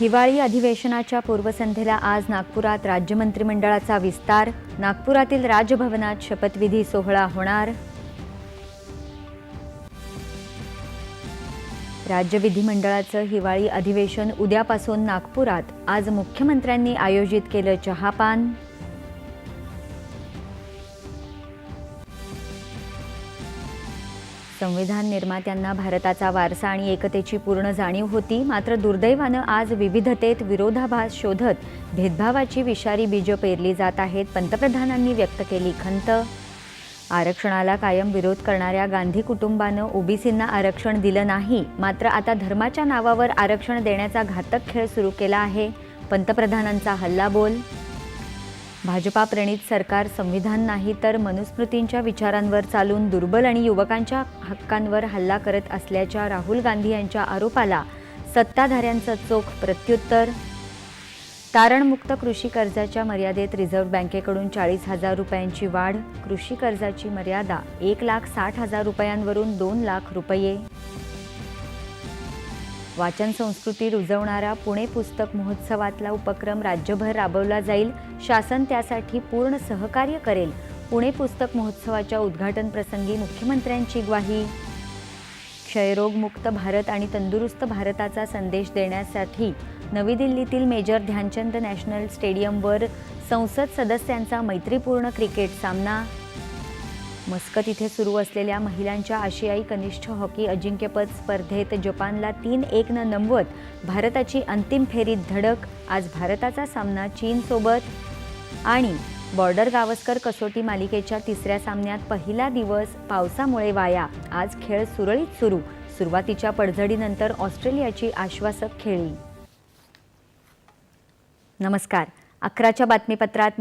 हिवाळी अधिवेशनाच्या पूर्वसंध्येला आज नागपुरात राज्य मंत्रिमंडळाचा विस्तार नागपुरातील राजभवनात शपथविधी सोहळा होणार. राज्य विधिमंडळाचं हिवाळी अधिवेशन उद्यापासून नागपुरात आज मुख्यमंत्र्यांनी आयोजित केलं चहापान. संविधान निर्मात्यांना भारताचा वारसा आणि एकतेची पूर्ण जाणीव होती. मात्र दुर्दैवानं आज विविधतेत विरोधाभास शोधत भेदभावाची विषारी बीजं पेरली जात आहेत. पंतप्रधानांनी व्यक्त केली खंत. आरक्षणाला कायम विरोध करणाऱ्या गांधी कुटुंबानं ओबीसींना आरक्षण दिलं नाही. मात्र आता धर्माच्या नावावर आरक्षण देण्याचा घातक खेळ सुरू केला आहे. पंतप्रधानांचा हल्लाबोल भाजपाप्रणित सरकार संविधान नाही तर मनुस्मृतींच्या विचारांवर चालून दुर्बल आणि युवकांच्या हक्कांवर हल्ला करत असल्याच्या राहुल गांधी यांच्या आरोपाला सत्ताधाऱ्यांचं चोख प्रत्युत्तर. तारणमुक्त कृषी कर्जाच्या मर्यादेत रिझर्व्ह बँकेकडून चाळीस हजार रुपयांची वाढ. कृषी कर्जाची मर्यादा एक लाख साठ हजार रुपयांवरून दोन लाख रुपये. वाचन संस्कृती रुजवणारा पुणे पुस्तक महोत्सवातला उपक्रम राज्यभर राबवला जाईल. शासन त्यासाठी पूर्ण सहकार्य करेल. पुणे पुस्तक महोत्सवाच्या उद्घाटन प्रसंगी मुख्यमंत्र्यांची ग्वाही. क्षयरोगमुक्त भारत आणि तंदुरुस्त भारताचा संदेश देण्यासाठी नवी दिल्लीतील मेजर ध्यानचंद नॅशनल स्टेडियमवर संसद सदस्यांचा मैत्रीपूर्ण क्रिकेट सामना. मस्कत इथे सुरू असलेल्या महिलांच्या आशियाई कनिष्ठ हॉकी अजिंक्यपद स्पर्धेत जपानला तीन एकनं नमवत भारताची अंतिम फेरीत धडक. आज भारताचा सामना चीनसोबत. आणि बॉर्डर गावस्कर कसोटी मालिकेच्या तिसऱ्या सामन्यात पहिला दिवस पावसामुळे वाया. आज खेळ सुरळीत सुरू. सुरुवातीच्या पडझडीनंतर ऑस्ट्रेलियाची आश्वासक खेळी. नमस्कार. अकराच्या बातमीपत्रात मी